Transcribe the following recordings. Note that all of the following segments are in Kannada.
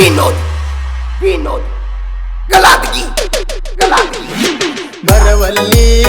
ವಿನೋದ್ ವಿನೋದ್ ಗಲಾಟಗಿ ಗಲಾಟಗಿ ಬರವಲ್ಲಿ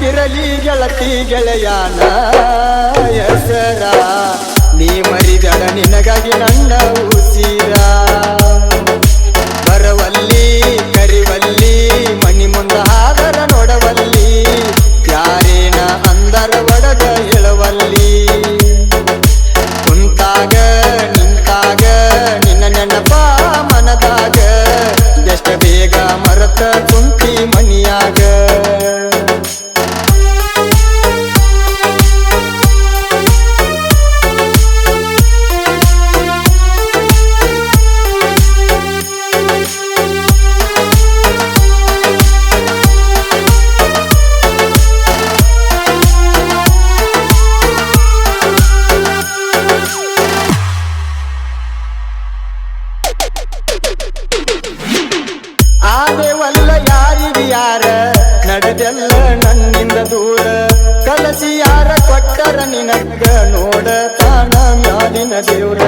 ನೆನಪಿರಲಿ ಗೆಳತಿ ಗೆಳೆಯಾನ ಹೆಸರ. ನೀ ಮರಿದಳ ನಿನಗಾಗಿ ನನ್ನ ಉಸಿರ. ನಡೆದೆಲ್ಲ ನನ್ನಿಂದ ದೂರ. ಕಲಸಿ ಯಾರ ಕೊಟ್ಟರ ನಿನಗ ನೋಡ. ತಾನ ಮ್ಯಾಲಿನ ದೇವ್ರ.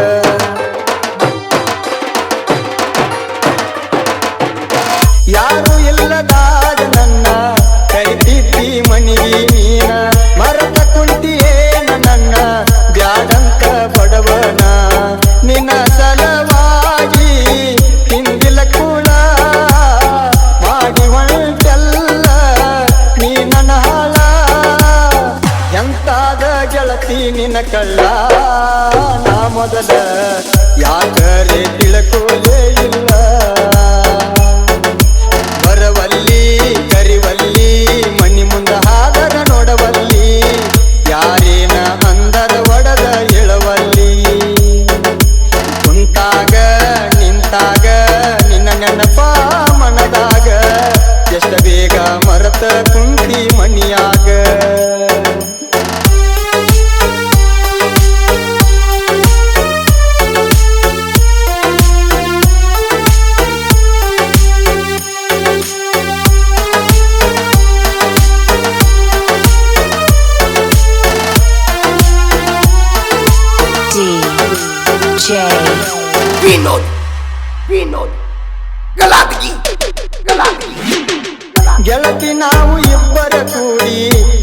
ಗಲಾಟಗಿ. ಗೆಳತಿ ನಾವು ಇಬ್ಬರ ಕೂಡಿ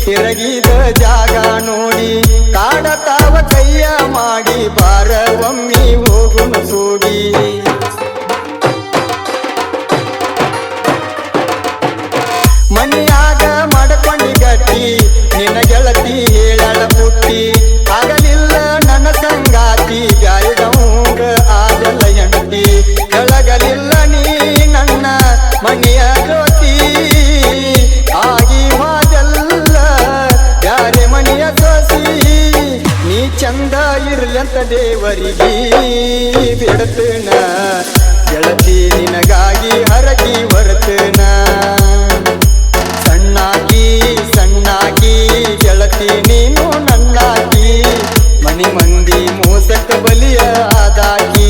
ತಿರಗಿದ ಜಾಗ ನೋಡಿ ಕಾಡತಾವ ಕೈಯ ಮಾಡಿ ಬಾರ ಒಮ್ಮಿ ಹೋಗುನು ಸೂಡಿ ಗೆಳತಿ ನಿನಗಾಗಿ ಹರಗಿ ಬರ್ತನ ಸಣ್ಣಾಗಿ ಸಣ್ಣಾಗಿ ಗೆಳತಿ ನೀನು ನನ್ನಾಗಿ ಮನಿ ಮಂದಿ ಮೋಸಕ್ಕೆ ಬಲಿಯ ಆದಾಗಿ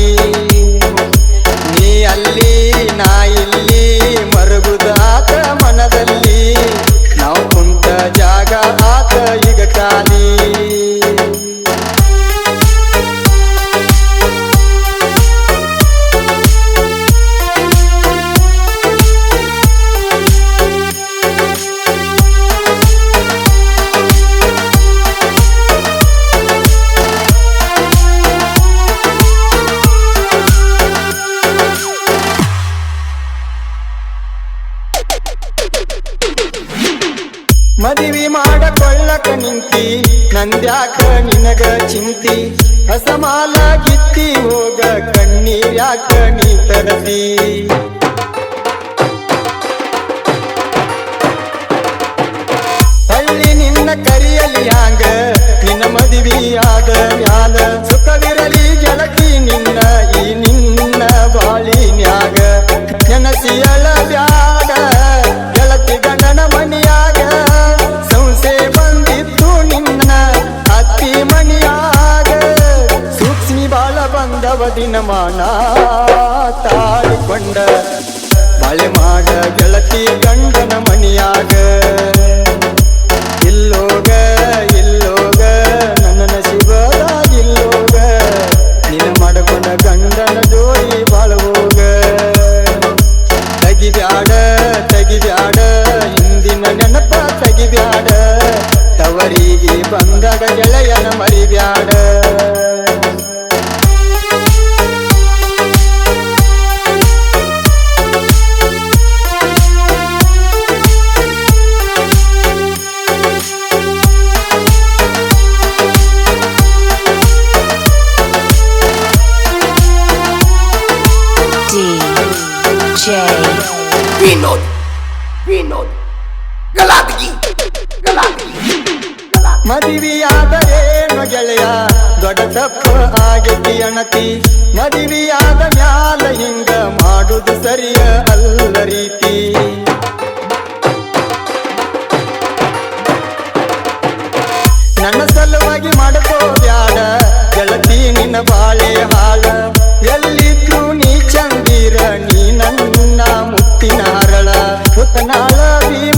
ಮಾಡಕೊಳ್ಳಕ ನಿಂತಿ? ನಂದ್ಯಾಕ ನಿನಗ ಚಿಂತಿ? ಹಸಮಾಲ ಗಿತ್ತಿ ಹೋಗ ಕಣ್ಣೀರ್ಯಾಕ ನೀ ತರತಿ ಹಳ್ಳಿ ನಿನ್ನ ಕರಿಯಲಿ ಹ್ಯಾಂಗ? ನಿನ್ನ ಮದುವೆಯಾದ ಮ್ಯಾಲ ಸುಖವಿರಲಿ ದಿನಮಾನ ತಾಳಿಕೊಂಡ ಬಾಳೆ ಮಾಡ ಗೆಳತಿ ಗಂಡನ ಮನಿಯಾಗ ಇಲ್ಲೋಗ ಇಲ್ಲೋಗ, ನನ್ನ ನಸಿಬದಾಗಿಲ್ಲೋಗ ನೀನು ಮಾಡಿಕೊಂಡ ಗಂಡನ ಜೋಡಿ ಬಾಳ ಹೋಗ. ತೆಗಿಬ್ಯಾಡ ತೆಗಿಬ್ಯಾಡ ಹಿಂದಿನ ನೆನಪ ತೆಗಿಬ್ಯಾಡ, ತವರಿಗೆ ಬಂದಾಗ ಗೆಳೆಯನ ಮರಿಬ್ಯಾಡ. ದೊಡ್ಡ ಆಗತಿ ಆಗೈತಿ ಅಣತಿ. ಮದುವೆಯಾದ ಮ್ಯಾಲ ಹಿಂಗ ಮಾಡುದು ಸರಿಯ ಅಲ್ಲ ರೀತಿ. ನನ್ನ ಸಲುವಾಗಿ ಮಾಡಕೋ ಬ್ಯಾಡ ಗೆಳತಿ ನಿನ್ನ ಬಾಳೆ ಹಾಳ. ಎಲ್ಲಿದ್ರು ನೀ ಚಂದಿರ ನೀ ನನ್ನ ಮುತ್ತಿನ ಹರಳ ಹುತ್ತನಾಳ ಭೀಮು